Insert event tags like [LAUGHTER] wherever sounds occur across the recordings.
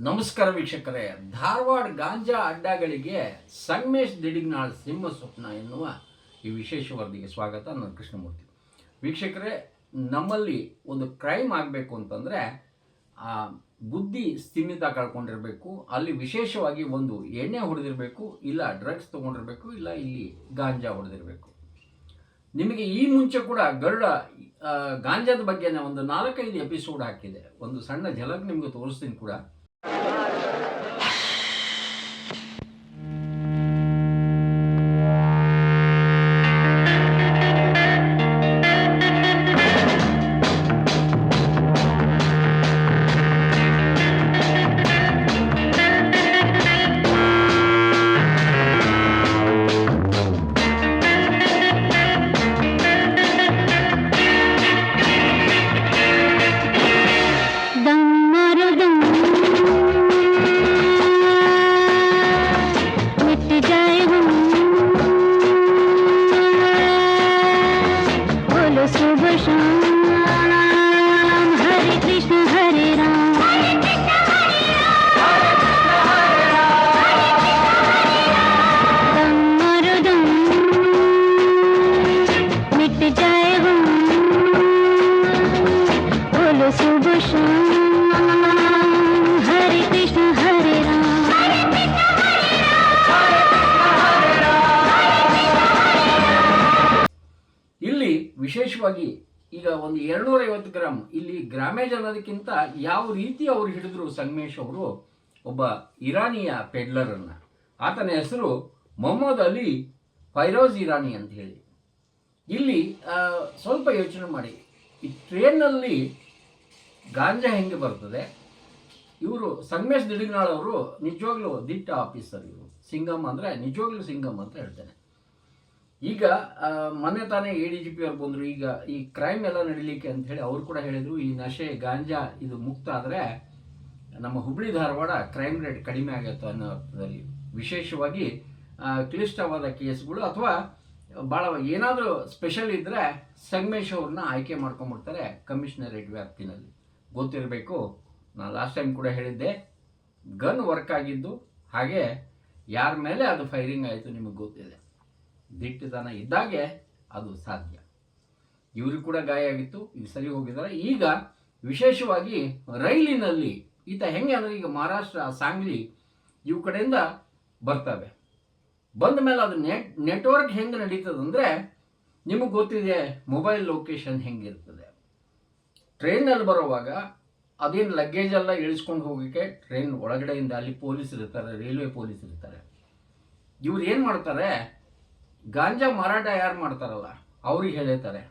ನಮಸ್ಕಾರ ವೀಕ್ಷಕರೇ. ಧಾರವಾಡ ಗಾಂಜಾ ಅಡ್ಡಗಳಿಗೆ ಸಂಗಮೇಶ್ ದಿಡಿಗ್ನಾಳ್ ಸಿಂಹ ಸ್ವಪ್ನ ಎನ್ನುವ ಈ ವಿಶೇಷ ವರದಿಗೆ ಸ್ವಾಗತ. ನಾನು ಕೃಷ್ಣಮೂರ್ತಿ. ವೀಕ್ಷಕರೇ, ನಮ್ಮಲ್ಲಿ ಒಂದು ಕ್ರೈಮ್ ಆಗಬೇಕು ಅಂತಂದರೆ, ಆ, ಬುದ್ಧಿ ಸ್ಥಿಮಿತ ಕಳ್ಕೊಂಡಿರಬೇಕು, ಅಲ್ಲಿ ವಿಶೇಷವಾಗಿ ಒಂದು ಎಣ್ಣೆ ಹೊಡೆದಿರಬೇಕು, ಇಲ್ಲ ಡ್ರಗ್ಸ್ ತೊಗೊಂಡಿರಬೇಕು, ಇಲ್ಲ ಇಲ್ಲಿ ಗಾಂಜಾ ಹೊಡೆದಿರಬೇಕು. ನಿಮಗೆ ಈ ಮುಂಚೆ ಕೂಡ ಗರುಡ ಗಾಂಜಾದ ಬಗ್ಗೆ ಒಂದು ನಾಲ್ಕೈದು ಎಪಿಸೋಡ್ ಹಾಕಿದೆ. ಒಂದು ಸಣ್ಣ ಝಲಕ್ ನಿಮಗೆ ತೋರಿಸ್ತೀನಿ ಕೂಡ. Thank you. ಇಲ್ಲಿ ವಿಶೇಷವಾಗಿ ಈಗ ಒಂದು ಎರಡ್ನೂರ ಐವತ್ತು ಗ್ರಾಮ್ ಇಲ್ಲಿ ಗ್ರಾಮೇಜ್ ಅನ್ನೋದಕ್ಕಿಂತ ಯಾವ ರೀತಿ ಅವರು ಹಿಡಿದ್ರು ಸಂಗಮೇಶ್ ಅವರು, ಒಬ್ಬ ಇರಾನಿಯ ಪೆಡ್ಲರನ್ನು. ಆತನ ಹೆಸರು ಮೊಹಮ್ಮದ್ ಅಲಿ ಫೈರೋಜ್ ಇರಾನಿ ಅಂತ ಹೇಳಿ. ಇಲ್ಲಿ ಸ್ವಲ್ಪ ಯೋಚನೆ ಮಾಡಿ. ಈ ಟ್ರೇನ್ನಲ್ಲಿ ಗಾಂಜಾ ಹೆಂಗೆ ಬರ್ತದೆ? ಇವರು ಸಂಗಮೇಶ್ ದಿಡಿಗ್ನಾಳ್ ಅವರು ನಿಜವಾಗ್ಲೂ ದಿಟ್ಟ ಆಫೀಸರ್ ಇವರು. ಸಿಂಗಮ್ ಅಂದರೆ ನಿಜವಾಗ್ಲೂ ಸಿಂಗಮ್ ಅಂತ ಹೇಳ್ತೇನೆ. ಈಗ ಮೊನ್ನೆ ತಾನೇ ಎ ಡಿ ಜಿ ಪಿ ಅವ್ರು ಬಂದರು. ಈಗ ಈ ಕ್ರೈಮ್ ಎಲ್ಲ ನಡೀಲಿಕ್ಕೆ ಅಂತ ಹೇಳಿ ಅವರು ಕೂಡ ಹೇಳಿದರು, ಈ ನಶೆ, ಗಾಂಜಾ ಇದು ಮುಕ್ತ ಆದರೆ ನಮ್ಮ ಹುಬ್ಳಿ ಧಾರವಾಡ ಕ್ರೈಮ್ ರೇಟ್ ಕಡಿಮೆ ಆಗುತ್ತೆ ಅನ್ನೋ ಅರ್ಥದಲ್ಲಿ ವಿಶೇಷವಾಗಿ ಕ್ಲಿಷ್ಟವಾದ ಕೇಸ್ಗಳು ಅಥವಾ ಭಾಳ ಏನಾದರೂ ಸ್ಪೆಷಲ್ ಇದ್ದರೆ ಸಂಗಮೇಶ್ ಅವ್ರನ್ನ ಆಯ್ಕೆ ಮಾಡ್ಕೊಂಡ್ಬಿಡ್ತಾರೆ ಕಮಿಷನರೇಟ್ ವ್ಯಾಪ್ತಿನಲ್ಲಿ. ಗೊತ್ತಿರಬೇಕು. ನಾನು ಲಾಸ್ಟ್ ಟೈಮ್ ಕೂಡ ಹೇಳಿದ್ದೆ ಗನ್ ವರ್ಕ್ ಆಗಿದ್ದು, ಹಾಗೆ ಯಾರ ಮೇಲೆ ಅದು ಫೈರಿಂಗ್ ಆಯಿತು ನಿಮಗೆ ಗೊತ್ತಿದೆ. ದಿಟ್ಟತನ ಇದ್ದಾಗೆ ಅದು ಸಾಧ್ಯ. ಇವರು ಕೂಡ ಗಾಯ ಆಗಿತ್ತು, ಇವ್ರು ಸರಿ ಹೋಗಿದ್ದಾರೆ. ಈಗ ವಿಶೇಷವಾಗಿ ರೈಲಿನಲ್ಲಿ, ಈತ ಹೆಂಗೆ ಅಂದರೆ ಈಗ ಮಹಾರಾಷ್ಟ್ರ, ಸಾಂಗ್ಲಿ, ಇವು ಕಡೆಯಿಂದ ಬರ್ತವೆ. ಬಂದ ಮೇಲೆ ಅದು ನೆಟ್ ನೆಟ್ವರ್ಕ್ ಹೆಂಗೆ ನಡೀತದೆ ಅಂದರೆ ನಿಮಗೆ ಗೊತ್ತಿದೆ ಮೊಬೈಲ್ ಲೊಕೇಶನ್ ಹೆಂಗಿರ್ತದೆ. ಟ್ರೈನಲ್ಲಿ ಬರುವಾಗ ಅದೇನು ಲಗೇಜ್ ಎಲ್ಲ ಇಳಿಸ್ಕೊಂಡು ಹೋಗೋಕ್ಕೆ ಟ್ರೈನ್ ಒಳಗಡೆಯಿಂದ ಅಲ್ಲಿ ಪೊಲೀಸ್ ಇರ್ತಾರೆ ರೈಲ್ವೆ ಪೊಲೀಸ್ ಇರ್ತಾರೆ. ಇವ್ರು ಏನು ಮಾಡ್ತಾರೆ? ಗಾಂಜಾ ಮಾರಾಟ ಯಾರು ಮಾಡ್ತಾರಲ್ಲ, ಅವ್ರಿಗೆ ಹೇಳಿರ್ತಾರೆ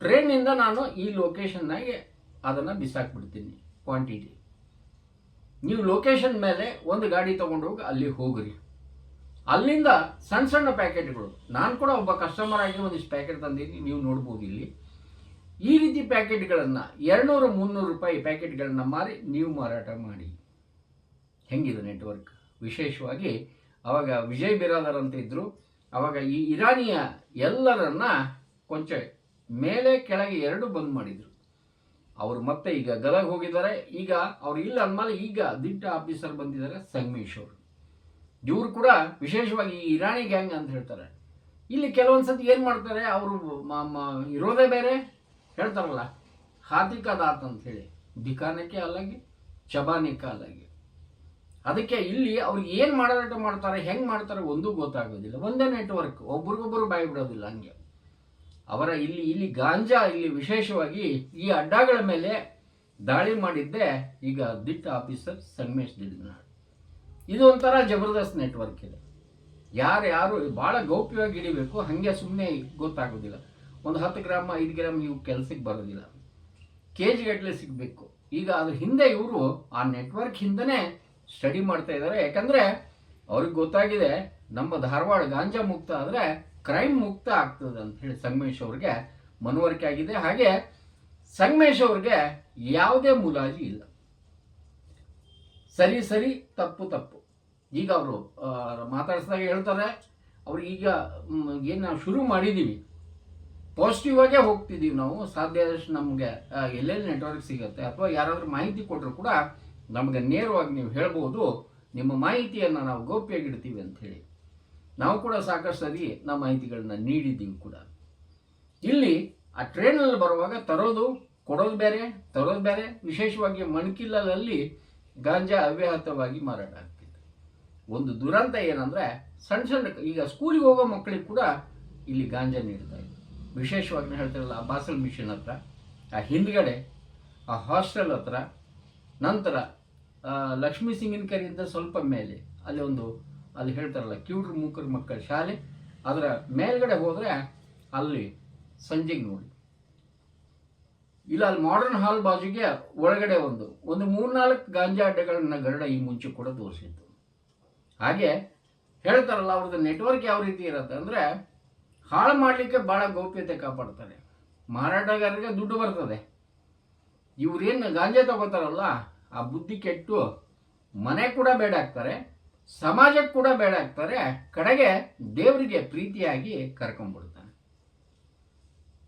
ಟ್ರೈನಿಂದ ನಾನು ಈ ಲೊಕೇಶನ್ನಾಗೆ ಅದನ್ನು ಬಿಸಾಕ್ಬಿಡ್ತೀನಿ ಕ್ವಾಂಟಿಟಿ ನೀವು ಲೊಕೇಶನ್ ಮೇಲೆ ಒಂದು ಗಾಡಿ ತೊಗೊಂಡೋಗಿ ಅಲ್ಲಿ ಹೋಗ್ರಿ. ಅಲ್ಲಿಂದ ಸಣ್ಣ ಸಣ್ಣ ಪ್ಯಾಕೆಟ್ಗಳು ನಾನು ಕೂಡ ಒಬ್ಬ ಕಸ್ಟಮರ್ ಆಗಿ ಒಂದಿಷ್ಟು ಪ್ಯಾಕೆಟ್ ತಂದಿದ್ದೀನಿ, ನೀವು ನೋಡ್ಬೋದು ಇಲ್ಲಿ. ಈ ರೀತಿ ಪ್ಯಾಕೆಟ್ಗಳನ್ನು ಎರಡುನೂರು, ಮುನ್ನೂರು ರೂಪಾಯಿ ಪ್ಯಾಕೆಟ್ಗಳನ್ನು ಮಾರಿ ನೀವು ಮಾರಾಟ ಮಾಡಿ. ಹೆಂಗಿದೆ ನೆಟ್ವರ್ಕ್? ವಿಶೇಷವಾಗಿ ಅವಾಗ ವಿಜಯ್ ಬಿರಾದರ್ ಅಂತ ಇದ್ದರು ಅವಾಗ ಈ ಇರಾನಿಯ ಎಲ್ಲರನ್ನ ಕೊಂಚ ಮೇಲೆ, ಕೆಳಗೆ ಎರಡು ಬಂದ್ ಮಾಡಿದರು. ಅವರು ಮತ್ತೆ ಈಗ ಗದಗ ಹೋಗಿದ್ದಾರೆ. ಈಗ ಅವ್ರು ಇಲ್ಲ ಅಂದಮೇಲೆ ಈಗ ದಿಟ್ಟ ಆಫೀಸರ್ ಬಂದಿದ್ದಾರೆ ಸಂಗಮೇಶ್ ಅವರು. ಇವರು ಕೂಡ ವಿಶೇಷವಾಗಿ ಈ ಇರಾನಿ ಗ್ಯಾಂಗ್ ಅಂತ ಹೇಳ್ತಾರೆ. ಇಲ್ಲಿ ಕೆಲವೊಂದು ಸತಿ ಏನು ಮಾಡ್ತಾರೆ? ಅವರು ಇರೋದೇ ಬೇರೆ. ಹೇಳ್ತಾರಲ್ಲ ಅಂತ ಹೇಳಿ ದಿಕಾನಕ್ಕೆ ಅಲ್ಲಾಗಿ ಚಬಾನಿಕ ಅಲ್ಲಾಗಿ. ಅದಕ್ಕೆ ಇಲ್ಲಿ ಅವ್ರಿಗೆ ಏನು ಮಾರಾಟ ಮಾಡ್ತಾರೆ, ಹೆಂಗೆ ಮಾಡ್ತಾರೆ ಒಂದೂ ಗೊತ್ತಾಗೋದಿಲ್ಲ. ಒಂದೇ ನೆಟ್ವರ್ಕ್ ಒಬ್ರಿಗೊಬ್ಬರು ಬಾಯಿ ಬಿಡೋದಿಲ್ಲ ಹಂಗೆ. ಅವರ ಇಲ್ಲಿ ಇಲ್ಲಿ ಗಾಂಜಾ, ಇಲ್ಲಿ ವಿಶೇಷವಾಗಿ ಈ ಅಡ್ಡಗಳ ಮೇಲೆ ದಾಳಿ ಮಾಡಿದ್ದೆ ಈಗ ದಿಟ್ಟ ಆಫೀಸರ್ ಸಂಗಮೇಶ್ ದಿಲ್ನಾಳ್. ಇದು ಒಂಥರ ಜಬರ್ದಸ್ತ್ ನೆಟ್ವರ್ಕ್ ಇದೆ. ಯಾರು ಯಾರು ಭಾಳ ಗೌಪ್ಯವಾಗಿ ಹಿಡಿಬೇಕು, ಹಾಗೆ ಸುಮ್ಮನೆ ಗೊತ್ತಾಗೋದಿಲ್ಲ. ಒಂದು ಹತ್ತು ಗ್ರಾಮ್, ಐದು ಗ್ರಾಮ್ ಇವು ಕೆಲಸಕ್ಕೆ ಬರೋದಿಲ್ಲ. ಕೆ ಜಿಗಟ್ಟಲೆ ಸಿಗಬೇಕು. ಈಗ ಅದ್ರ ಹಿಂದೆ ಇವರು ಆ ನೆಟ್ವರ್ಕ್ ಹಿಂದನೇ ಸ್ಟಡಿ ಮಾಡ್ತಾ ಇದ್ದಾರೆ ಯಾಕಂದರೆ ಅವ್ರಿಗೆ ಗೊತ್ತಾಗಿದೆ, ನಮ್ಮ ಧಾರವಾಡ ಗಾಂಜಾ ಮುಕ್ತ ಆದರೆ ಕ್ರೈಮ್ ಮುಕ್ತ ಆಗ್ತದೆ ಅಂತ ಹೇಳಿ ಸಂಗಮೇಶ್ ಅವ್ರಿಗೆ ಮನವರಿಕೆ ಆಗಿದೆ. ಹಾಗೆ ಸಂಗಮೇಶ್ ಅವ್ರಿಗೆ ಯಾವುದೇ ಮುಲಾಜಿ ಇಲ್ಲ. ಸರಿ ಸರಿ, ತಪ್ಪು ತಪ್ಪು. ಈಗ ಅವರು ಮಾತಾಡಿಸಿದಾಗ ಹೇಳ್ತಾರೆ ಅವ್ರಿಗೆ ಈಗ ಏನು ನಾವು ಶುರು ಮಾಡಿದ್ದೀವಿ ಪಾಸಿಟಿವ್ ಆಗೇ ಹೋಗ್ತಿದ್ದೀವಿ ನಾವು. ಸಾಧ್ಯ ಆದಷ್ಟು ನಮಗೆ ಎಲ್ಲೆಲ್ಲಿ ನೆಟ್ವರ್ಕ್ ಸಿಗುತ್ತೆ ಅಥವಾ ಯಾರಾದರೂ ಮಾಹಿತಿ ಕೊಟ್ಟರು ಕೂಡ ನಮಗೆ ನೇರವಾಗಿ ನೀವು ಹೇಳ್ಬೋದು, ನಿಮ್ಮ ಮಾಹಿತಿಯನ್ನು ನಾವು ಗೌಪ್ಯಾಗಿಡ್ತೀವಿ ಅಂತ ಹೇಳಿ. ನಾವು ಕೂಡ ಸಾಕಷ್ಟು ಸರಿ ನಮ್ಮ ಮಾಹಿತಿಗಳನ್ನ ನೀಡಿದ್ದೀವಿ ಕೂಡ. ಇಲ್ಲಿ ಆ ಟ್ರೈನಲ್ಲಿ ಬರುವಾಗ ತರೋದು, ಕೊಡೋದು ಬೇರೆ, ತರೋದು ಬೇರೆ, ವಿಶೇಷವಾಗಿ ಮಣಕಿಲ್ಲಲ್ಲಿ ಗಾಂಜಾ ಅವ್ಯಾಹತವಾಗಿ ಮಾರಾಟ ಆಗ್ತಿದೆ. ಒಂದು ದುರಂತ ಏನಂದರೆ, ಸಣ್ಣ ಸಣ್ಣ, ಈಗ ಸ್ಕೂಲಿಗೆ ಹೋಗೋ ಮಕ್ಕಳಿಗೆ ಕೂಡ ಇಲ್ಲಿ ಗಾಂಜಾ ನೀಡ್ತಾ ಇದೆ ವಿಶೇಷವಾಗಿ ಹೇಳ್ತಾರಲ್ಲ ಆ ಬಾಸಲ್ ಮಿಷನ್ ಹತ್ರ, ಆ ಹಿಂದ್ಗಡೆ, ಆ ಹಾಸ್ಟೆಲ್ ಹತ್ರ, ನಂತರ ಲಕ್ಷ್ಮೀ ಸಿಂಗಿನ ಕರೆಯಿಂದ ಸ್ವಲ್ಪ ಮೇಲೆ, ಅಲ್ಲಿ ಒಂದು, ಅಲ್ಲಿ ಹೇಳ್ತಾರಲ್ಲ ಕಿವುಡ್ರ ಮೂಕರ ಮಕ್ಕಳ ಶಾಲೆ, ಅದರ ಮೇಲ್ಗಡೆ ಹೋದರೆ ಅಲ್ಲಿ ಸಂಜೆಗೆ ನೋಡಿ. ಇಲ್ಲ, ಅಲ್ಲಿ ಮಾಡರ್ನ್ ಹಾಲ್ ಬಾಜುಗೆ ಒಳಗಡೆ ಒಂದು ಒಂದು ಮೂರ್ನಾಲ್ಕು ಗಾಂಜಾ ಅಡ್ಡೆಗಳನ್ನ ಗರಡ ಈ ಮುಂಚೆ ಕೂಡ ತೋರಿಸಿತ್ತು. ಹಾಗೆ ಹೇಳ್ತಾರಲ್ಲ, ಅವ್ರದ್ದು ನೆಟ್ವರ್ಕ್ ಯಾವ ರೀತಿ ಇರುತ್ತೆ ಅಂದರೆ ಹಾಳು ಮಾಡಲಿಕ್ಕೆ ಭಾಳ ಗೌಪ್ಯತೆ ಕಾಪಾಡ್ತಾರೆ. ಮಾರಾಟಗಾರರಿಗೆ ದುಡ್ಡು ಬರ್ತದೆ. ಇವರೇನು ಗಾಂಜಾ ತಗೋತಾರಲ್ಲ, ಆ ಬುದ್ಧಿ ಕೆಟ್ಟು ಮನೆ ಕೂಡ ಬೇಡ ಆಗ್ತಾರೆ, ಸಮಾಜಕ್ಕೆ ಕೂಡ ಬೇಡ ಆಗ್ತಾರೆ, ಕಡೆಗೆ ದೇವರಿಗೆ ಪ್ರೀತಿಯಾಗಿ ಕರ್ಕೊಂಡ್ಬಿಡ್ತಾನೆ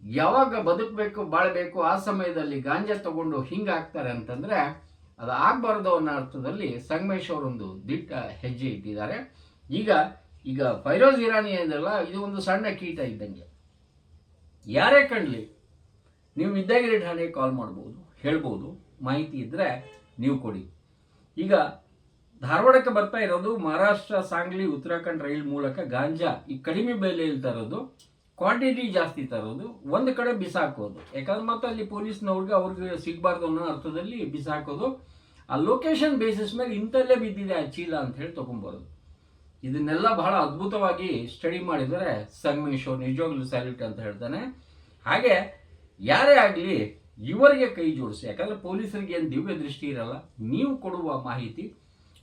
ಯಾವಾಗ ಬದುಕಬೇಕು, ಬಾಳಬೇಕು, ಆ ಸಮಯದಲ್ಲಿ ಗಾಂಜಾ ತಗೊಂಡು ಹಿಂಗಾಗ್ತಾರೆ ಅಂತಂದ್ರೆ ಅದು ಆಗಬಾರ್ದು ಅನ್ನೋ ಅರ್ಥದಲ್ಲಿ ಸಂಗಮೇಶ್ ಅವರೊಂದು ದಿಟ್ಟ ಹೆಜ್ಜೆ ಇಟ್ಟಿದ್ದಾರೆ. ಈಗ ಈಗ ಫೈರೋಜ್ ಇರಾನಿ ಇದೆಲ್ಲ ಇದು ಒಂದು ಸಣ್ಣ ಕೀಟ ಇದ್ದಂಗೆ. ಯಾರೇ ಕಂಡ್ಲಿ, ನೀವು ವಿದ್ಯಾಗಿರಿ ಠಾಣೆಗೆ ಕಾಲ್ ಮಾಡ್ಬೋದು, ಹೇಳ್ಬೋದು, ಮಾಹಿತಿ ಇದ್ದರೆ ನೀವು ಕೊಡಿ. ಈಗ ಧಾರವಾಡಕ್ಕೆ ಬರ್ತಾ ಇರೋದು ಮಹಾರಾಷ್ಟ್ರ, ಸಾಂಗ್ಲಿ, ಉತ್ತರಾಖಂಡ್ ರೈಲ್ ಮೂಲಕ ಗಾಂಜಾ, ಈ ಕಡಿಮೆ ಬೆಲೆಯಲ್ಲಿ ತರೋದು ಕ್ವಾಂಟಿಟಿ ಜಾಸ್ತಿ ತರೋದು, ಒಂದು ಕಡೆ ಬಿಸಾಕೋದು. ಯಾಕಂದ್ರೆ ಮತ್ತೆ ಅಲ್ಲಿ ಪೊಲೀಸ್ನವ್ರಿಗೆ ಅವ್ರಿಗೆ ಸಿಗಬಾರ್ದು ಅನ್ನೋ ಅರ್ಥದಲ್ಲಿ ಬಿಸಾಕೋದು. ಆ ಲೊಕೇಶನ್ ಬೇಸಿಸ್ ಮೇಲೆ ಇಂಥಲ್ಲೇ ಬಿದ್ದಿದೆ ಆ ಚೀಲ ಅಂತ ಹೇಳಿ ತೊಗೊಂಬರೋದು. ಇದನ್ನೆಲ್ಲ ಬಹಳ ಅದ್ಭುತವಾಗಿ ಸ್ಟಡಿ ಮಾಡಿದರೆ ಸಂಗಮೇಶ್ ಅವ್ರು ನಿಜವಾಗ್ಲೂ ಸ್ಯಾಲ್ಯೂಟ್ ಅಂತ ಹೇಳ್ತಾನೆ. ಹಾಗೆ ಯಾರೇ ಆಗಲಿ ಇವರಿಗೆ ಕೈ ಜೋಡಿಸಿ, ಯಾಕಂದ್ರೆ ಪೊಲೀಸರಿಗೆ ಏನು ದಿವ್ಯ ದೃಷ್ಟಿ ಇರಲ್ಲ, ನೀವು ಕೊಡುವ ಮಾಹಿತಿ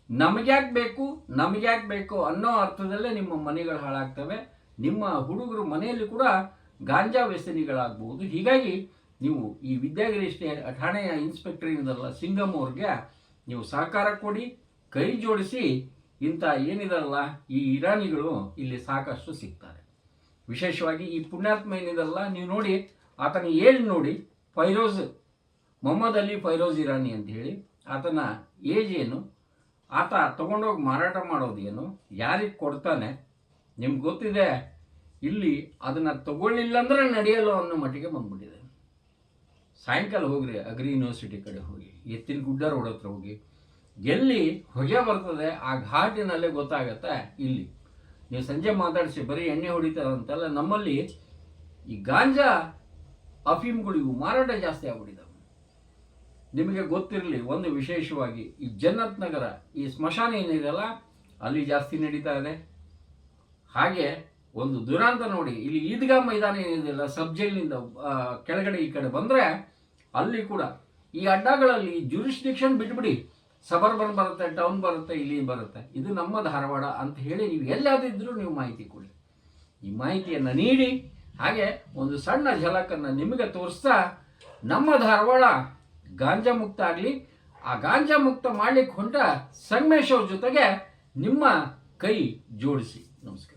ನಮಗ್ಯಾಕೆ ಬೇಕು ನಮಗ್ಯಾಕೆ ಬೇಕು ಅನ್ನೋ ಅರ್ಥದಲ್ಲೇ ನಿಮ್ಮ ಮನೆಗಳು ಹಾಳಾಗ್ತವೆ. ನಿಮ್ಮ ಹುಡುಗರು ಮನೆಯಲ್ಲಿ ಕೂಡ ಗಾಂಜಾ ವ್ಯಸನಿಗಳಾಗಬಹುದು. ಹೀಗಾಗಿ ನೀವು ಈ ವಿದ್ಯಾಗಿರಿ ಠಾಣೆಯ ಇನ್ಸ್ಪೆಕ್ಟರ್ ಏನಿದಾರಲ್ಲ ಸಿಂಗಮ್ ಅವ್ರಿಗೆ ನೀವು ಸಹಕಾರ ಕೊಡಿ, ಕೈ ಜೋಡಿಸಿ ಇಂಥ ಏನಿದಲ್ಲ, ಈ ಇರಾನಿಗಳು ಇಲ್ಲಿ ಸಾಕಷ್ಟು ಸಿಗ್ತಾರೆ. ವಿಶೇಷವಾಗಿ ಈ ಪುಣ್ಯಾತ್ಮ ಏನಿದಲ್ಲ, ನೀವು ನೋಡಿ, ಆತನ ಏಜ್ ನೋಡಿ, ಫೈರೋಜ್, ಮೊಹಮ್ಮದ್ ಅಲಿ ಫೈರೋಜ್ ಇರಾನಿ ಅಂತ ಹೇಳಿ, ಆತನ ಏಜ್ ಏನು, ಆತ ತಗೊಂಡೋಗಿ ಮಾರಾಟ ಮಾಡೋದು ಏನು, ಯಾರಿಗೆ ಕೊಡ್ತಾನೆ, ನಿಮ್ಗೆ ಗೊತ್ತಿದೆ, ಇಲ್ಲಿ ಅದನ್ನು ತಗೊಳ್ಳಿಲ್ಲ ಅಂದ್ರೆ ನಡೆಯಲ್ಲ ಅನ್ನೋ ಮಟ್ಟಿಗೆ ಬಂದ್ಬಿಟ್ಟಿದೆ. ಸಾಯಂಕಾಲ ಹೋಗ್ರಿ, ಅಗ್ರಿ ಯೂನಿವರ್ಸಿಟಿ ಕಡೆ ಹೋಗಿ ಎತ್ತಿನ ಗುಡ್ಡ ರೋಡ್ ಹತ್ರ ಹೋಗಿ ಎಲ್ಲಿ ಹೊಗೆ ಬರ್ತದೆ, ಆ ಘಾಟಿನಲ್ಲೇ ಗೊತ್ತಾಗತ್ತೆ? ಇಲ್ಲಿ. ನೀವು ಸಂಜೆ ಮಾತಾಡಿಸಿ ಬರೀ ಎಣ್ಣೆ ಹೊಡಿತಾರಂತೆಲ್ಲ, ನಮ್ಮಲ್ಲಿ ಈ ಗಾಂಜಾ ಅಫೀಮ್ಗಳಿಗೂ ಮಾರಾಟ ಜಾಸ್ತಿ ಆಗ್ಬಿಟ್ಟಿದ್ದಾವೆ ನಿಮಗೆ ಗೊತ್ತಿರಲಿ, ಒಂದು ವಿಶೇಷವಾಗಿ ಈ ಜನ್ನತ್ ನಗರ, ಈ ಸ್ಮಶಾನ ಏನಿದೆಯಲ್ಲ, ಅಲ್ಲಿ ಜಾಸ್ತಿ ನಡೀತಾ ಇದೆ. ಹಾಗೆ ಒಂದು ದುರಾಂತ ನೋಡಿ, ಇಲ್ಲಿ ಈದ್ಗಾ ಮೈದಾನ ಏನಿದೆಯಲ್ಲ ಸಬ್ ಜೈಲಿನಿಂದ ಕೆಳಗಡೆ ಈ ಕಡೆ ಬಂದರೆ, ಅಲ್ಲಿ ಕೂಡ ಈ ಅಡ್ಡಗಳಲ್ಲಿ ಜುರಿಸ್ಡಿಕ್ಷನ್ ಬಿಟ್ಬಿಡಿ. ಸಬರ್ಬನ್ ಬರುತ್ತೆ, ಟೌನ್ ಬರುತ್ತೆ ಇಲ್ಲಿ ಬರುತ್ತೆ. ಇದು ನಮ್ಮ ಧಾರವಾಡ ಅಂತ ಹೇಳಿ ನೀವು ಎಲ್ಲಾದಿದ್ರೂ ನೀವು ಮಾಹಿತಿ ಕೊಡಿ. ಈ ಮಾಹಿತಿಯನ್ನು ನೀಡಿ, ಹಾಗೆ ಒಂದು ಸಣ್ಣ ಝಲಕನ್ನು ನಿಮಗೆ ತೋರಿಸ್ತಾ ನಮ್ಮ ಧಾರವಾಡ ಗಾಂಜಾ ಮುಕ್ತ ಆಗಲಿ, ಆ ಗಾಂಜಾ ಮುಕ್ತ ಮಾಡಲಿಕ್ಕೆ ಹೊಂಟ ಸಂಗಮೇಶ್ವರ ಜೊತೆಗೆ ನಿಮ್ಮ ಕೈ ಜೋಡಿಸಿ. ನಮಸ್ಕಾರ.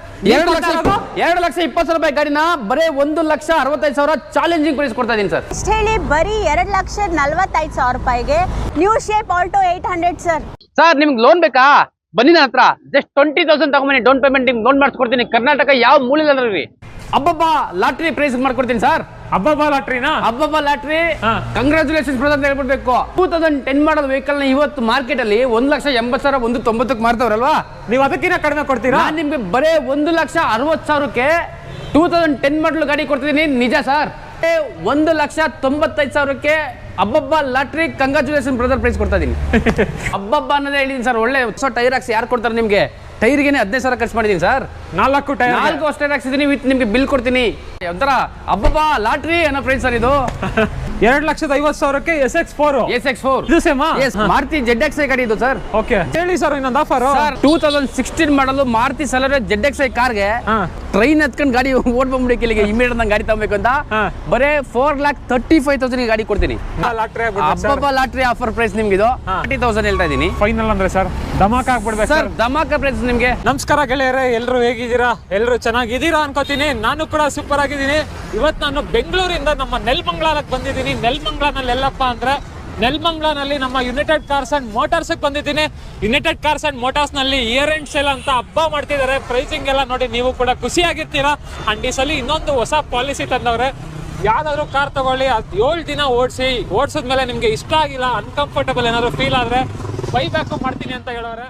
ಎರಡು ಲಕ್ಷ ಎರಡು ಲಕ್ಷ ಇಪ್ಪತ್ತು ಸಾವಿರ ರೂಪಾಯಿ ಗಾಡಿನ ಬರೀ ಒಂದು ಲಕ್ಷ ಅರವತ್ತೈದು ಸಾವಿರ ಚಾಲೆಂಜಿಂಗ್ ಪ್ರೈಸ್ ಕೊಡ್ತಾ ಇದ್ದೀನಿ ಸರ್. ಇಷ್ಟು ಹೇಳಿ ಬರೀ ಎರಡು ಲಕ್ಷ ನಲ್ವತ್ತೈದು ಸಾವಿರ ರೂಪಾಯಿಗೆ new shape Alto eight hundred sir sir ನಿಮ್ಗೆ ಲೋನ್ ಬೇಕಾ? ಬನ್ನಿ ನನ್ನ ಹತ್ರ. ಜಸ್ಟ್ ಟ್ವೆಂಟಿ ತೌಸಂಡ್ ತಗೊಂಬನ್ನಿ ಡೌನ್ ಪೇಮೆಂಟ್ ನಿಮ್ಗೆ ಲೋನ್ ಮಾಡಿಸ್ಕೊಡ್ತೀನಿ. ಕರ್ನಾಟಕ ಯಾವ ಮೂಲೆಯಲ್ಲಿ ಅಬ್ಬಬ್ಬ ಲಾಟ್ರಿ ಪ್ರೈಸ್ ಮಾಡ್ಕೊಡ್ತೀನಿ ಸರ್. ಹಬ್ಬ ಲಾಟ್ರಿನಾ? ಅಬ್ಬಬ್ಬ ಲಾಟ್ರಿ ಹಾ. ಕಂಗ್ರಾಚುಲೇಷನ್ ಬ್ರದರ್ ಅಂತ ಹೇಳ್ಬಿಡ್ಬೇಕು. ಟೂ ತೌಸಂಡ್ ಟೆನ್ ಮಾಡಲ್ ವೆಹಿಕಲ್ನ ಇವತ್ತು ಮಾರ್ಕೆಟ್ ಅಲ್ಲಿ ಒಂದ್ ಲಕ್ಷ ಎಂಬತ್ ಸಾವಿರ ಒಂದು ತೊಂಬತ್ತಕ್ಕೆ ಮಾರ್ತವ್ರಲ್ವಾ ನೀವು ಅದಕ್ಕಿಂತ ಕಡಿಮೆ ಕೊಡ್ತೀರಾ? ನಾನು ನಿಮ್ಗೆ ಬರೇ ಒಂದು ಲಕ್ಷ ಅರವತ್ತು ಸಾವಿರಕ್ಕೆ ಟೂ ತೌಸಂಡ್ ಟೆನ್ ಮಾಡಲ್ ಗಾಡಿ ಕೊಡ್ತಿದ್ದೀನಿ. ನಿಜ ಸರ್ ಒಂದು ಲಕ್ಷ ತೊಂಬತ್ತೈದು ಸಾವಿರಕ್ಕೆ ಅಬ್ಬಬ್ಬ ಲಾಟ್ರಿ ಕಂಗ್ರಾಚುಲೇಷನ್ ಬ್ರದರ್ ಪ್ರೈಸ್ ಕೊಡ್ತಾ ಇದೀನಿ. [LAUGHS] ಅಬ್ಬಬ್ಬ ಅನ್ನೋದೇ ಹೇಳಿದೀನಿ ಸರ್ ಒಳ್ಳೆ ಹೊಸ ಟೈರ್ ಹಾಕ್ಸಿ ಯಾರು ಕೊಡ್ತಾರೆ ನಿಮಗೆ? ಟೈರ್ಗೆ ಹದಿನೈದು ಸಾವಿರ ಖರ್ಚು ಮಾಡಿದೀನಿ ಸರ್. ನಾಲ್ಕು ಟೈರ್ ನಾಲ್ಕು ಅಷ್ಟೇ ಹಾಕ್ಸಿದ್ದೀನಿ ವಿತ್ ನಿಮ್ಗೆ ಬಿಲ್ ಕೊಡ್ತೀನಿ. ಒಂಥರ ಅಬ್ಬಬ್ಬಾ ಲಾಟ್ರಿ ಅನ್ನೋ ಫ್ರೆಂಡ್ ಸರ್ ಇದು. [LAUGHS] ಎರಡ್ ಲಕ್ಷದ ಐವತ್ತು ಸಾವಿರಕ್ಕೆ S X four. S X four. ಇದು ಸೇಮಾ ಮಾರುತಿ ಜೆಡ್ ಎಕ್ಸ್ ಐ ಗಾಡಿ ಇದು ಸರ್ ಓಕೆ. ಹೇಳಿ ಸರ್ ಇನ್ನೊಂದು offer sir two thousand sixteen ಮಾಡಲು ಮಾರುತಿ ಸಲರ ಜೆಡ್ ಎಕ್ಸ್ ಐ ಕಾರ್ಗೆ. ಟ್ರೈನ್ ಹತ್ಕೊಂಡು ಗಾಡಿ [LAUGHS] ಓಡ್ ಬಂದ್ಬಿಡಿ ಇಲ್ಲಿಗೆ ಇಮಿಡಿಯೇಟ್ ನಂಗೆ ಗಾಡಿ ತಗೋಬೇಕು ಅಂತ. ಬರೇ four lakh thirty five thousand ಗಾಡಿ ಕೊಡ್ತೀನಿ. ಲಾಟ್ರಿ ಆಫರ್ ಪ್ರೈಸ್ ನಿಮ್ಗೆ ಇದು. ತರ್ಟಿ ತೌಸಂಡ್ ಹೇಳ್ತಾ ಇದ್ದೀನಿ ಫೈನಲ್ ಅಂದ್ರೆ ಸರ್ ಧಮಾಕ್ ಆಗ್ಬಿಡ್ಬೇಕು ಸರ್ ಸರ್ ಧಮಾಕ ಪ್ರೈಸ್ ನಿಮ್ಗೆ. ನಮಸ್ಕಾರ ಗೆಳೆಯರೇ ಎಲ್ಲರೂ ಹೇಗಿದ್ದೀರಾ? ಎಲ್ಲರೂ ಚೆನ್ನಾಗಿದ್ದೀರಾ ಅನ್ಕೋತೀನಿ. ನಾನು ಕೂಡ ಸೂಪರ್ ಆಗಿದ್ದೀನಿ. ಇವತ್ತು ನಾನು ಬೆಂಗಳೂರಿಂದ ನಮ್ಮ ನೆಲ್ಮಂಗ್ಲಾಲಕ್ಕೆ ಬಂದಿದ್ದೀನಿ. ನೆಲ್ಮಂಗ್ಲಾನಲ್ಲಿ ಎಲ್ಲಪ್ಪ ಅಂದ್ರೆ ನೆಲ್ಮಂಗ್ಲಾನಲ್ಲಿ ನಮ್ಮ ಯುನೈಟೆಡ್ ಕಾರ್ಸ್ ಅಂಡ್ ಮೋಟಾರ್ಸ್ ಬಂದಿದ್ದೀನಿ. ಯುನೈಟೆಡ್ ಕಾರ್ಸ್ ಅಂಡ್ ಮೋಟಾರ್ಸ್ನಲ್ಲಿ ಇಯರ್ ಎಂಡ್ ಸೇಲ್ ಅಂತ ಹಬ್ಬ ಮಾಡ್ತಿದ್ದಾರೆ. ಪ್ರೈಸಿಂಗ್ ಎಲ್ಲ ನೋಡಿ ನೀವು ಕೂಡ ಖುಷಿಯಾಗಿರ್ತೀರಾ? ಅಂಡ್ ಈ ಸಲ ಇನ್ನೊಂದು ಹೊಸ ಪಾಲಿಸಿ ತಂದವ್ರೆ. ಯಾವ್ದಾದ್ರು ಕಾರ್ ತಗೊಳ್ಳಿ, ಅದು ಏಳು ದಿನ ಓಡಿಸಿ, ಓಡಿಸಿದ್ಮೇಲೆ ನಿಮಗೆ ಇಷ್ಟ ಆಗಿಲ್ಲ ಅನ್ಕಂಫರ್ಟಬಲ್ ಏನಾದರೂ ಫೀಲ್ ಆದರೆ ಬೈ ಬ್ಯಾಕು ಮಾಡ್ತೀನಿ ಅಂತ ಹೇಳೋರೆ